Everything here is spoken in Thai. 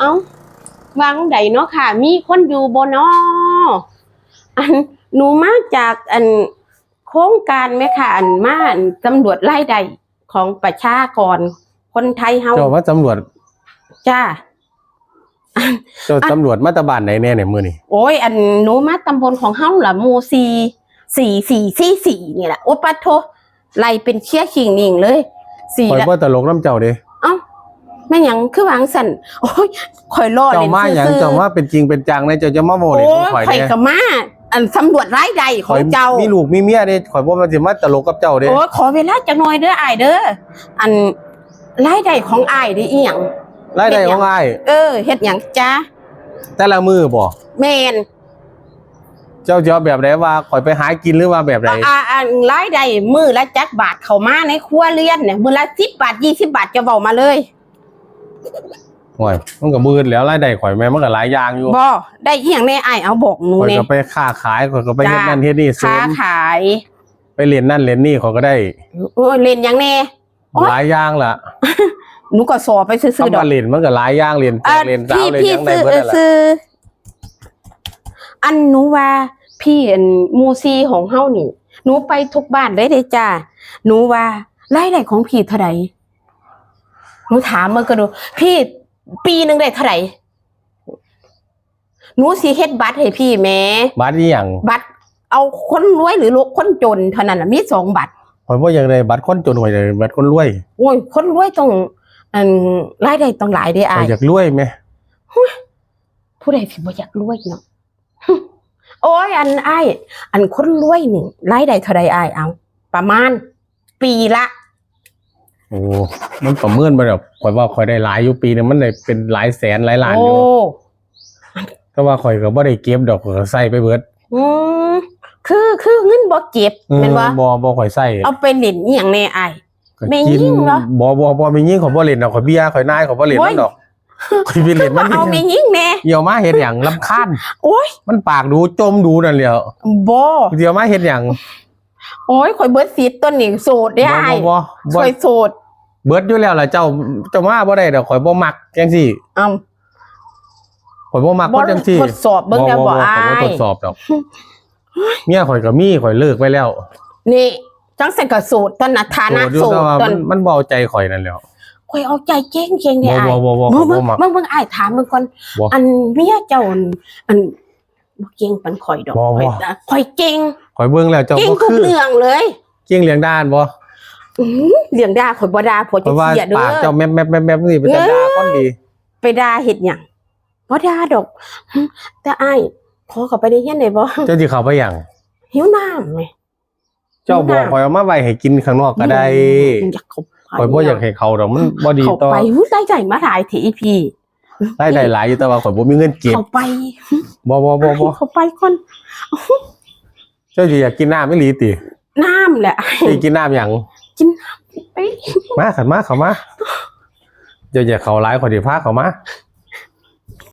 เอ้าวังใดเนาะค่ะ มีคนอยู่บนนออันหนูมาจากอันโครงการไหมค่ะ อันมาอันตำรวจไล่ใดของประชากร คนไทยเฮาเจ้ามาตำรวจจ้าเจ้าตำรวจมาตรบานไหนแน่เนี่ยมือนี่โอ้ย อันหนูมาตำบลของเฮาล่ะหมู่สี่สี่สี่สี่สี่นี่แหละโอ้ปะโทไล่เป็นเชี่ยขิงนิ่งเลยสี่คอยละว่าตลกน้ำเจ้าเด้เอ้า แม่หยังคือวางสันโอ้ยคอยรอเจ้าเล่นมาอย่างซื่อๆเจ้ามาเป็นจริงเป็นจังนะเจ้าจะมาโมโอ้เลยยของข่อยข่อยเนี่ยกับมาอันสำรวจรายใดขข่อองยเจ้า มีลูกมีเมียเด้ข่อยบ่มาสิมาตลกกับเจ้าเด้ โอ้ยขอเวลาจักหน่อยเด้ออ้ายเด้ออันรายใดของอ้ายได้อีหยัง รายได้ของอ้ายเออเฮ็ดหยังจ้าแต่ละมือบ่แม่นเจ้าจะเอาแบบไหนว่าข่อยไปหากินหรือว่าแบบไหน อ่าอันรายใดมื้อละจักบาทเข้ามาในครัวเรือนเนี่ยมื้อละ10บาท20บาทจะเว้ามาเลย โอ้ยมันก็มืดแล้วรายได้ข่อยแม่มันก็หลายอย่างอยู่บ่ได้อีหยังแน่อ้ายเอาบอกหนูข่อยแน่ก็ไปค้าขายข่อยก็ไปเฮ็ดจ้า นั่นเฮ็ดนี่เสริค้ามขายไปเรียนนั่นเรียนนี่ข่อยก็ได้โอ้ยเล่นหยังแน่ โอ๊ย หลายอย่างล่ะหนูก็สอบไปซื่อๆคำดอกว่าเรียนมันก็หลายอย่างเรียนแจอะกเรียนสาวพี่เรียนพี่หยังได้ซื้อเบิดเออนั่นล่ะซื้ออันหนูว่า พี่อันหมูซีของเฮานี่ หนูไปทุกบ้านได้เลยจ้าหนูว่ารายได้ของพี่เท่าไหร่ หนูถามมันก็ดู พี่ปีหนึ่งได้เท่าไหร่หนูสิเฮ็ดบัตรให้พี่แหม่บัตรอีหยังบัตร เอาคนรวยหรือคนจนเท่านั้นน่ะมีสองบัตรข่อยบ่อยากได้บัตรคนจนข่อยอยากได้บัตรคนรวยโอ้ย คนรวยต้องอันรายได้ต้องหลายได้อข่อาอยยอยากรวยไหมผู้ใดสิบ่อยากรวยเนาะโอ้ยอันไอ้ายอันคนรวยนี่รายได้เท่าไรอ้ายเอา ประมาณ ปีละ โอ้มันประเมินบ่ดอกข่อยว่าข่อยได้หลายอยู่ปีหนึงมันได้เป็นหลายแสนหลายล้านอโอ้ยู่แต่ว่าข่อยก็บ่ได้เก็บดอกข่อยก็ใส่ไปเบิดอืมคือคือเงินบ่เก็บแม่นบ่บ่บ่ข่อยใส่เอาไปเล่นอีหยังแน่อ้าย ก็แม่กิยิ่งเหรอ บ่บ่บ่แม่ยิ่งข่อยบ่เล่นดอกข่อยเบียร์ข่อยนายข่อยบ่เล่นโอ้มัยนดอกข่อยไปเล่นมันเอาแม่ยิ่งแน่ เดี๋ยวมาเฮ็ดหยังรำคาญโอ้ยมันปากดูจมดูนั่นแหล้วบ่เดี๋ยวมาเฮ็ดหยังโอ้ยข่อยเบิดซีดต้นนี่โสดเด้บ่อ้ายบ่บ่บ่ข่อยโสด เบิดอยู่แล้วล่ะเจ้าเจ้ามาบ่ได้ดอกข่อยบ่มักจังซี่เอ้าข่อยบ่มักคนจังซี่ทดสอบเบิ่งแล้วบ่ข่อ้าอยบ่ทยดสอบดอกเมียข่อยก็มีข่อยเลิกไปแล้ว นี่จังสันก็โสดตอนน่ะฐานะอยู่โสดแต่ว่าตอมันนมันบ่เอาใจข่อยนั่นแหล้วข่อยเอาใจเก่งเก่งๆบ่เนี่ยอ้ายบ่บ่บ่มึข่องยมึบ่งมักมึงมึงอ้ายถามมึงก่อนบ่อันเมียเจ้าอันอันบ่เก่งปันข่อยดอกบ่บ่ข่อยข่อยเก่งข่อยเบิ่งแล้วเจ้าเก่งบ่ทุกคือเรื่องเลย เก่งเลี้ยงด้านบ่อื้อหือ เรื่องด่าข่อยบ่ด่าผัวเพจะราะว่าเสียเด้ปากอ เจ้าแมบแมบแมบแมบนี่เป็นแต่ด่าคนดีไปด่าเฮ็ดหยังบ่ด่าดอกหึแต่อ้ายขอเข้าไปในเฮียนได้บ่เจ้าสิเข้าไปหยังหิวน้ำแหมเจ้าบอกข่อยเอามาไว้ให้กินข้างนอกก็ได้อยากเข้าไปข่อยบ่อยากให้เขาดอกมันบ่ดีเข้าต่อไปหูได้ใจมาหลายทีพี่ได้ได้หลายอยู่แต่ว่าข่อยบ่มีเงินเก็บเข้าไปบ่บ่บ่บ่เข้าไปก่อนเจ้าสิอยากกินน้ำไม่หลีติน้ำแหละอ้ายสิกินน้ำหยัง กินน้ำไปมาขันมาเขามาเจ้าอย่าเข้าหลายข่อยสิพาเขามา